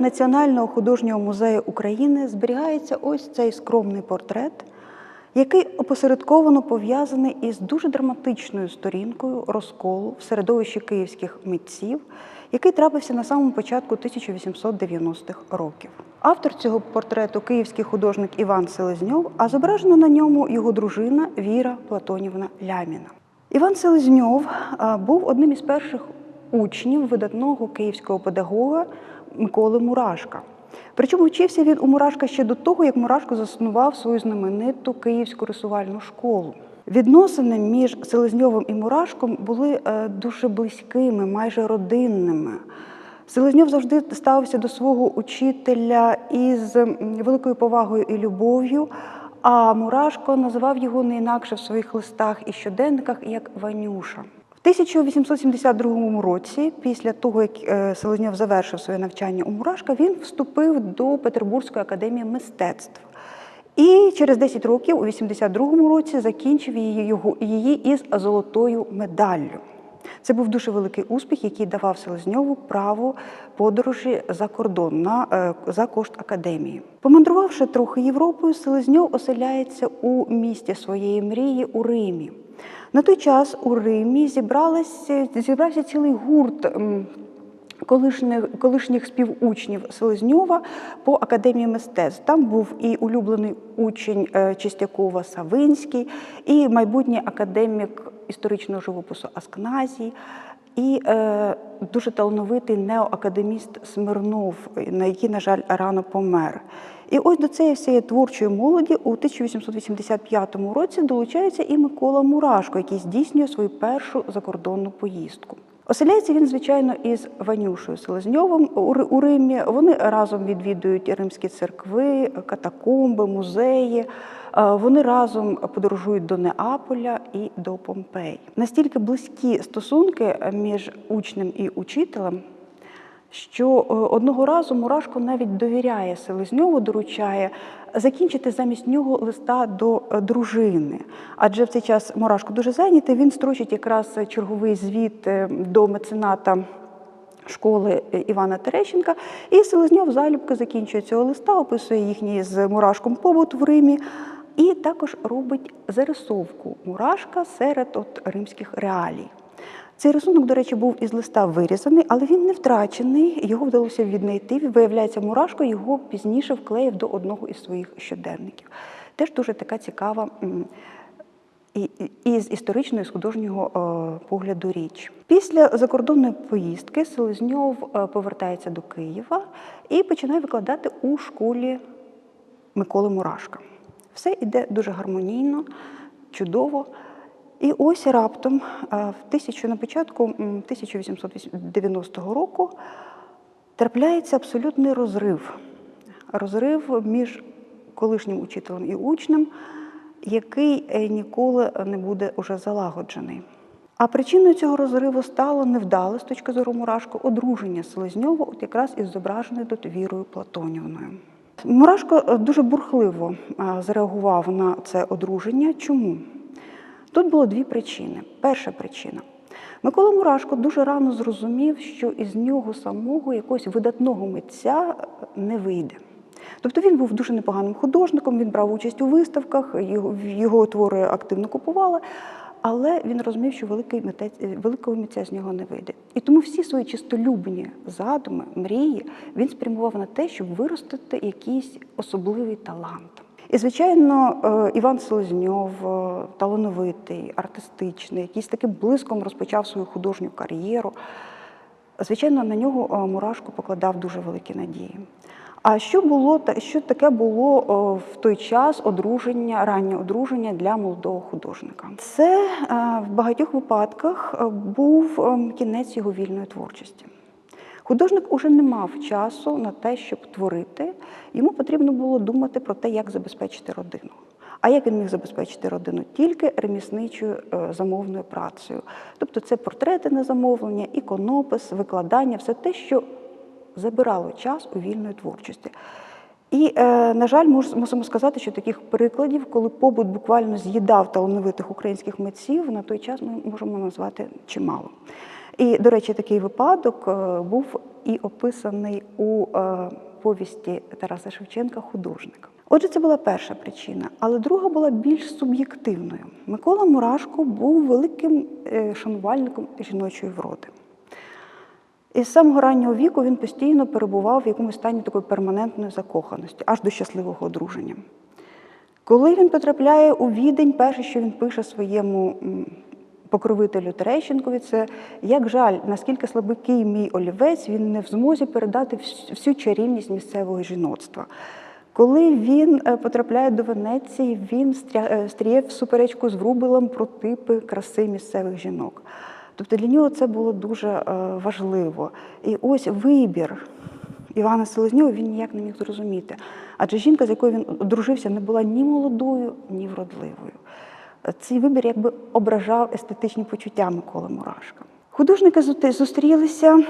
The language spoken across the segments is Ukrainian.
Національного художнього музею України зберігається ось цей скромний портрет, який опосередковано пов'язаний із дуже драматичною сторінкою розколу в середовищі київських митців, який трапився на самому початку 1890-х років. Автор цього портрету київський художник Іван Селезньов, а зображена на ньому його дружина Віра Платонівна Ляміна. Іван Селезньов був одним із перших учнів видатного київського педагога Миколи Мурашка. Причому вчився він у Мурашка ще до того, як Мурашко заснував свою знамениту київську рисувальну школу. Відносини між Селезньовим і Мурашком були е, дуже близькими, майже родинними. Селезньов завжди ставився до свого учителя із великою повагою і любов'ю, а Мурашко називав його не інакше в своїх листах і щоденниках як Ванюша. В 1872 році, після того, як е, Селезньов завершив своє навчання у Мурашка, він вступив до Петербурзької академії мистецтв. І через 10 років, у 82-му році, закінчив її, її із золотою медаллю. Це був дуже великий успіх, який давав Селезньову право подорожі за кордон на, е, за кошт академії. Помандрувавши трохи Європою, Селезньов оселяється у місті своєї мрії у Римі. На той час у Римі зібрався цілий гурт колишніх, колишніх співучнів Селезньова по академії мистецтв. Там був і улюблений учень е, Чистякова Савинський, і майбутній академік історичного живопису Аскназій, і е, дуже талановитий неоакадеміст Смирнов, на який, на жаль, рано помер. І ось до цієї всієї творчої молоді у 1885 році долучається і Микола Мурашко, який здійснює свою першу закордонну поїздку. Оселяється він, звичайно, із Ванюшою Селезньовим у Ри- Римі. Вони разом відвідують римські церкви, катакомби, музеї. Е, Вони разом подорожують до Неаполя і до Помпеї. Настільки близькі стосунки між учнем і учителем, що е, одного разу Мурашко навіть довіряє Селезньову, доручає закінчити замість нього листа до е, дружини. Адже в цей час Мурашко дуже зайнятий, він строчить якраз черговий звіт е, до мецената школи Івана Терещенка. І Селезньов залюбки закінчує цього листа, описує їхній з Мурашком побут в Римі. І також робить зарисовку Мурашка серед от римських реалій. Цей рисунок, до речі, був із листа вирізаний, але він не втрачений. Його вдалося віднайти. Виявляється, Мурашко його пізніше вклеїв до одного із своїх щоденників. Теж дуже така цікава і, і- з історичного, і з художнього е, погляду річ. Після закордонної поїздки Селезньов е, повертається до Києва і починає викладати у школі Миколи Мурашка. Все йде дуже гармонійно, чудово. І ось раптом, е, в тисячу, на початку 1890 року, трапляється абсолютний розрив. Розрив між колишнім учителем і учнем, який е, ніколи не буде уже залагоджений. А причиною цього розриву стало невдале з точки зору Мурашко одруження Селезньова, от якраз із зображеною тут Вірою Платонівною. Мурашко е, дуже бурхливо зреагував на це одруження. Чому? Тут було дві причини. Перша причина. Микола Мурашко дуже рано зрозумів, що із нього самого якогось видатного митця е, не вийде. Тобто він був дуже непоганим художником, він брав участь у виставках, його, його твори активно купували, але він розумів, що великий митець, е, великого митця з нього не вийде. І тому всі свої чистолюбні задуми, мрії він спрямував на те, щоб виростити якийсь особливий талант. І, звичайно, е, Іван Селезньов, е, талановитий, артистичний, який з таким блиском розпочав свою художню кар'єру. Звичайно, на нього е, Мурашко покладав дуже великі надії. А що було що таке було в той час одруження, раннє одруження для молодого художника? Це в багатьох випадках був ем, кінець його вільної творчості. Художник уже не мав часу на те, щоб творити. Йому потрібно було думати про те, як забезпечити родину. А як він міг забезпечити родину? Тільки ремісничою е, замовною працею. Тобто це портрети на замовлення, іконопис, викладання, все те, що забирало час у вільної творчості. І, е, на жаль, мусимо сказати, що таких прикладів, коли побут буквально з'їдав талановитих українських митців, на той час ми можемо назвати чимало. І, до речі, такий випадок е, був і описаний у е, повісті Тараса Шевченка Художник. Отже, це була перша причина, але друга була більш суб'єктивною. Микола Мурашко був великим е, шанувальником жіночої вроди. І з самого раннього віку він постійно перебував в якомусь стані такої перманентної закоханості, аж до щасливого одруження. Коли він потрапляє у відень, перше, що він пише своєму покровителю Терещенкові, це як жаль, наскільки слабкий мій олівець, він не в змозі передати всю чарівність місцевого жіноцтва. Коли він е, потрапляє до Венеції, він е, стріє в суперечку з Врубелем про типи краси місцевих жінок. Тобто для нього це було дуже е, важливо. І ось вибір Івана Селезньова він ніяк не міг зрозуміти. Адже жінка, з якою він одружився, не була ні молодою, ні вродливою. Цей вибір якби ображав естетичні почуття Миколи Мурашка. Художники зустрі- зустрілися,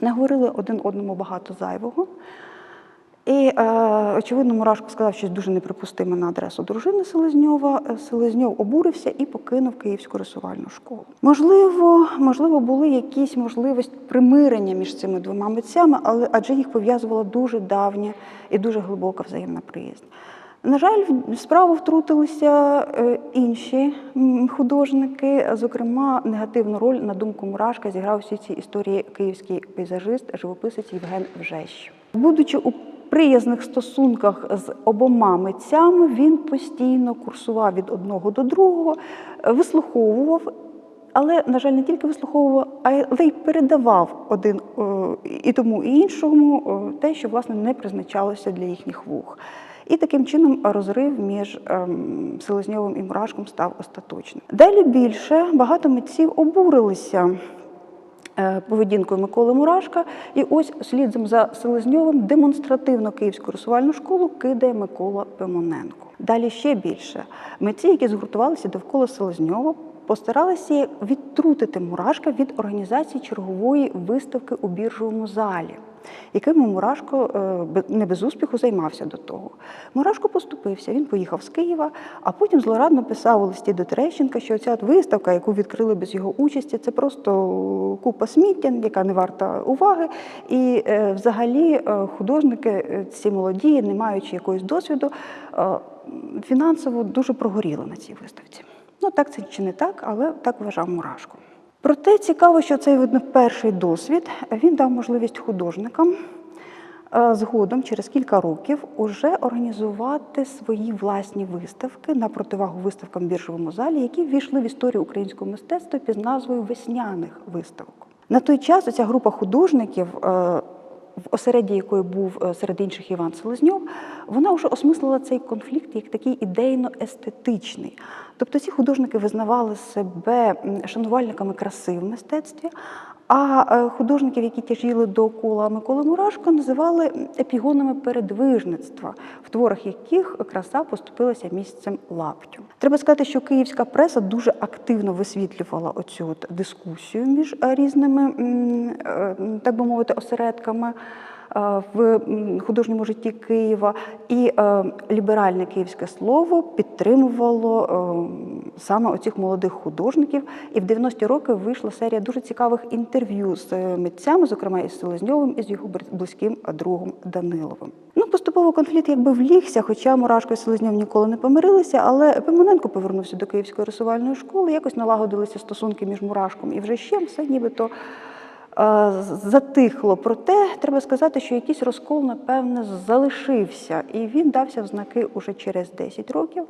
наговорили один одному багато зайвого. І, е, очевидно, Мурашко сказав щось дуже неприпустиме на адресу дружини Селезньова. Е, Селезньов обурився і покинув Київську рисувальну школу. Можливо, можливо, були якісь можливості примирення між цими двома митцями, але адже їх пов'язувала дуже давня і дуже глибока взаємна приязнь. На жаль, в справу втрутилися е, інші художники. Зокрема, негативну роль, на думку Мурашка, зіграв всі ці історії київський пейзажист, живописець Євген Вжещ. Будучи у приязних стосунках з обома митцями, він постійно курсував від одного до другого, вислуховував але, на жаль, не тільки вислуховував, але й передавав один е, і тому і іншому е, те, що власне не призначалося для їхніх вух. І таким чином розрив між ем, Селезньовим і Мурашком став остаточним. Далі більше багато митців обурилися е, поведінкою Миколи Мурашка, і ось слідом за Селезньовим демонстративно Київську рисувальну школу кидає Микола Пимоненко. Далі ще більше митці, які згуртувалися довкола Селезньова, постаралися відтрутити Мурашка від організації чергової виставки у біржовому залі, якими Мурашко е, не без успіху займався до того. Мурашко поступився, він поїхав з Києва, а потім злорадно писав у листі до Терещенка, що ця виставка, яку відкрили без його участі, це просто купа сміття, яка не варта уваги. І е, взагалі е, художники, ці молоді, не маючи якогось досвіду, фінансово дуже прогоріли на цій виставці. Ну, так це чи не так, але так вважав Мурашко. Проте цікаво, що цей перший досвід він дав можливість художникам е, згодом, через кілька років, уже організувати свої власні виставки на противагу виставкам в біржовому залі, які ввійшли в історію українського мистецтва під назвою весняних виставок. На той час ця група художників. В осередді якої був е, серед інших Іван Селезньов, вона вже осмислила цей конфлікт як такий ідейно-естетичний. Тобто ці художники визнавали себе шанувальниками краси в мистецтві, а е, художників, які тяжіли до кола Миколи Мурашко, називали епігонами передвижництва, в творах яких краса поступилася місцем лаптю. Треба сказати, що київська преса дуже активно висвітлювала оцю от дискусію між різними, е, так би мовити, осередками в художньому житті Києва, і е, ліберальне київське слово підтримувало е, саме оцих молодих художників. І в 90-ті роки вийшла серія дуже цікавих інтерв'ю з е, митцями, зокрема із Селезньовим і з його близьким другом Даниловим. Ну, поступово конфлікт якби влігся, хоча Мурашко і Селезньов ніколи не помирилися, але Пимоненко повернувся до Київської рисувальної школи, якось налагодилися стосунки між Мурашком і Вжещем, все нібито е, затихло. Проте треба сказати, що якийсь розкол, напевне, залишився, і він дався в знаки уже через 10 років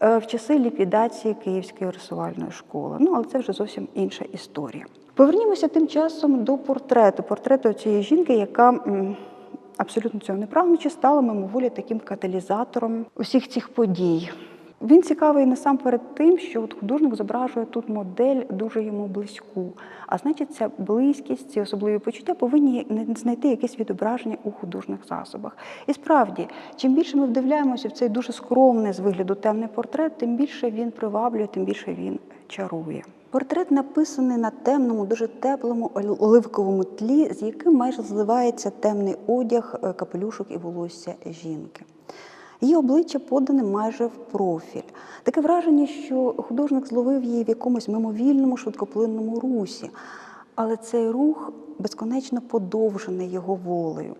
е, в часи ліквідації Київської рисувальної школи. Ну, але це вже зовсім інша історія. Повернімося тим часом до портрету, портрету цієї жінки, яка. Абсолютно цього не прагнучи, стала мимоволі таким каталізатором усіх цих подій. Він цікавий насамперед тим, що от художник зображує тут модель дуже йому близьку. А значить, ця близькість, ці особливі почуття повинні знайти якесь відображення у художніх засобах. І справді, чим більше ми вдивляємося в цей дуже скромний з вигляду темний портрет, тим більше він приваблює, тим більше він чарує. Портрет написаний на темному, дуже теплому оливковому тлі, з яким майже зливається темний одяг, е, капелюшок і волосся жінки. Її обличчя подане майже в профіль. Таке враження, що художник зловив її в якомусь мимовільному, швидкоплинному русі, але цей рух безконечно подовжений його волею.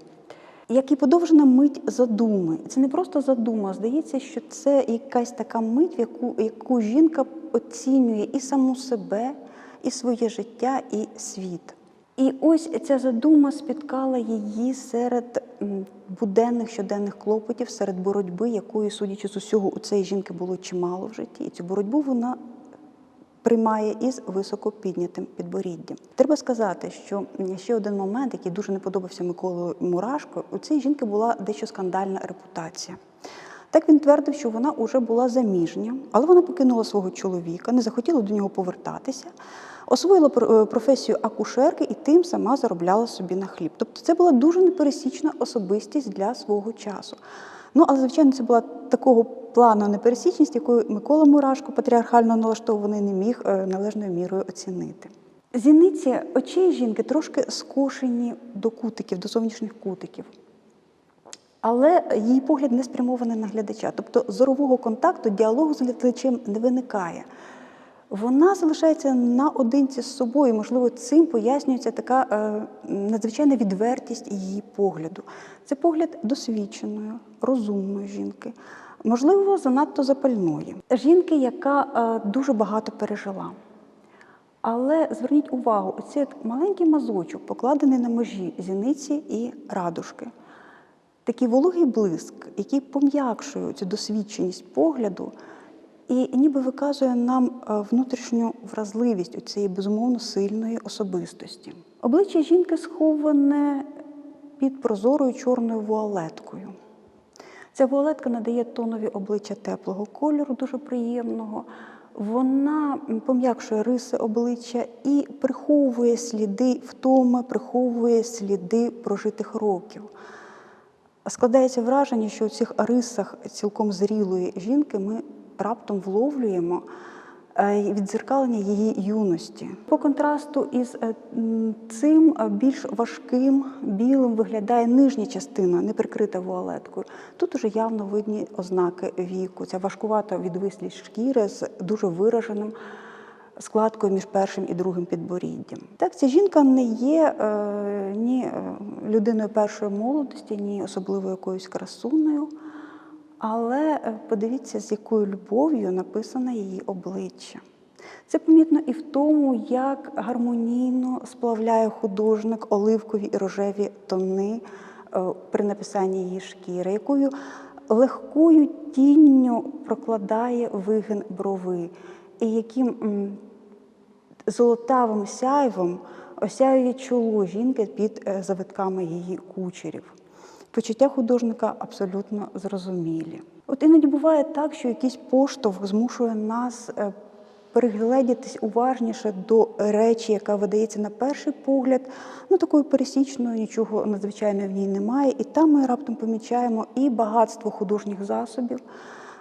Як і подовжена мить задуми. Це не просто задума. Здається, що це якась така мить, в яку, яку жінка оцінює і саму себе, і своє життя, і світ. І ось ця задума спіткала її серед буденних щоденних клопотів, серед боротьби, якої, судячи з усього, у цієї жінки було чимало в житті. І цю боротьбу вона приймає із високо піднятим підборіддям. Треба сказати, що ще один момент, який дуже не подобався Миколою Мурашко, у цієї жінки була дещо скандальна репутація. Так він твердив, що вона вже була заміжня, але вона покинула свого чоловіка, не захотіла до нього повертатися, освоїла е, професію акушерки і тим сама заробляла собі на хліб. Тобто це була дуже непересічна особистість для свого часу. Ну, але, звичайно, це була такого плану непересічність, якою Микола Мурашко, патріархально налаштований, не міг е, належною мірою оцінити. Зіниці очей жінки трошки скошені до кутиків, до зовнішніх кутиків. Але її погляд не спрямований на глядача. Тобто зорового контакту, діалогу з глядачем не виникає. Вона залишається наодинці з собою. Можливо, цим пояснюється така е, надзвичайна відвертість її погляду. Це погляд досвідченої, розумної жінки, можливо, занадто запальної. Жінки, яка е, дуже багато пережила. Але зверніть увагу, оцей маленький мазочок, покладений на межі зіниці і радужки. Такий вологий блиск, який пом'якшує цю досвідченість погляду і ніби виказує нам е, внутрішню вразливість у цієї безумовно сильної особистості. Обличчя жінки сховане під прозорою чорною вуалеткою. Ця вуалетка надає тонові обличчя теплого кольору, дуже приємного. Вона пом'якшує риси обличчя і приховує сліди втоми, приховує сліди прожитих років. Складається враження, що у цих рисах цілком зрілої жінки ми раптом вловлюємо е, віддзеркалення її юності. По контрасту із е, цим е, більш важким білим виглядає нижня частина, не прикрита вуалеткою. Тут уже явно видні ознаки віку. Ця важкувата відвислість шкіри з дуже вираженим складкою між першим і другим підборіддям. Так, ця жінка не є е, ні людиною першої молодості, ні особливо якоюсь красунею. Але е, подивіться, з якою любов'ю написане її обличчя. Це помітно і в тому, як гармонійно сплавляє художник оливкові і рожеві тони е, при написанні її шкіри, якою легкою тінню прокладає вигин брови, і яким золотавим сяйвом осяює чоло жінки під е, завитками її кучерів. Почуття художника абсолютно зрозумілі. От іноді буває так, що якийсь поштовх змушує нас е, перегледітись уважніше до речі, яка видається на перший погляд, ну такою пересічною, нічого надзвичайного в ній немає. І там ми раптом помічаємо і багатство художніх засобів,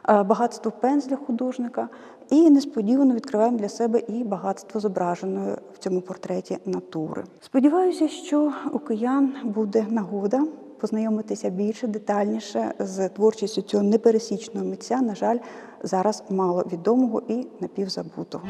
е, багатство пензля художника, і несподівано відкриваємо для себе і багатство зображеної в цьому портреті натури. Сподіваюся, що у киян буде нагода познайомитися більше детальніше з творчістю цього непересічного митця. На жаль, зараз мало відомого і напівзабутого.